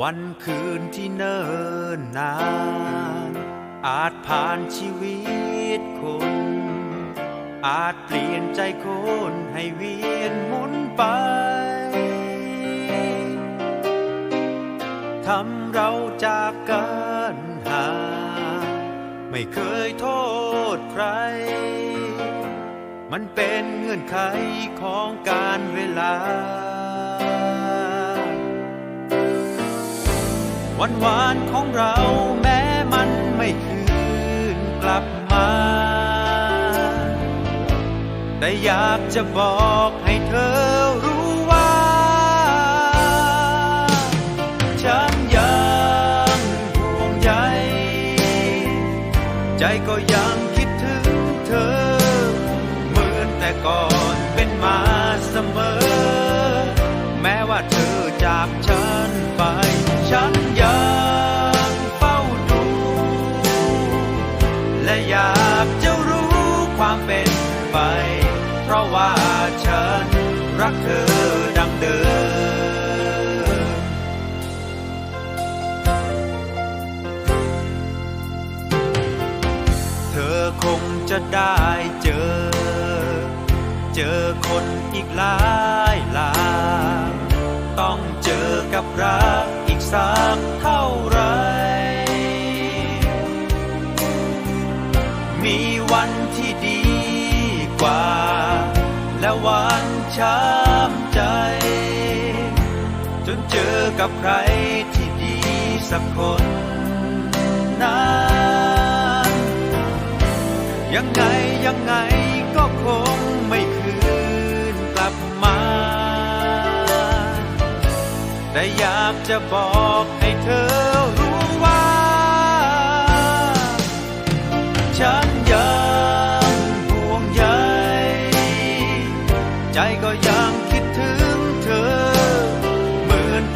วันคืนที่เนิ่นนาน อาจผ่านชีวิตคน อาจเปลี่ยนใจคนให้เวียนหมุนไป ทำเราจากกันห่างไม่เคยโทษใคร มันเป็นเงื่อนไขของการเวลา วันหวานของเราแม้มันไม่คืนกลับมา แต่อยากจะบอกให้เธอรู้ว่า ฉันยังห่วงใยใจก็ยังคิดถึงเธอ เหมือนแต่ก่อนเป็นมาเสมอ แม้ว่าเธอจากฉัน และอยากจะรู้ความเป็นไป เพราะว่าฉันรักเธอดังเดิมเธอคงจะได้เจอ เจอคนอีกหลายหลายต้องเจอกับรักอีกสักเท่าไร มีวันที่ดีกว่า และวันช้ำใจ จนเจอกับใครที่ดีสักคนนั้นยังไงยังไงก็คงไม่คืนกลับมา แต่อยากจะบอกให้เธอ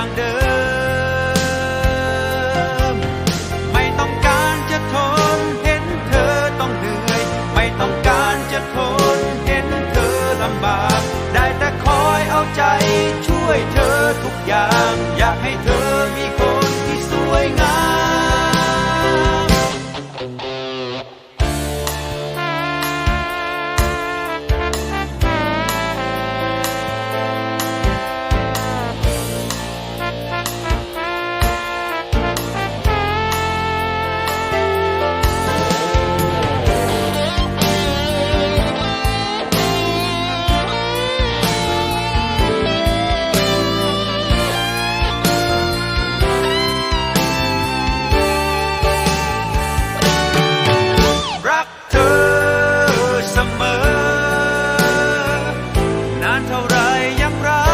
一样的านเท่าไรยังรัก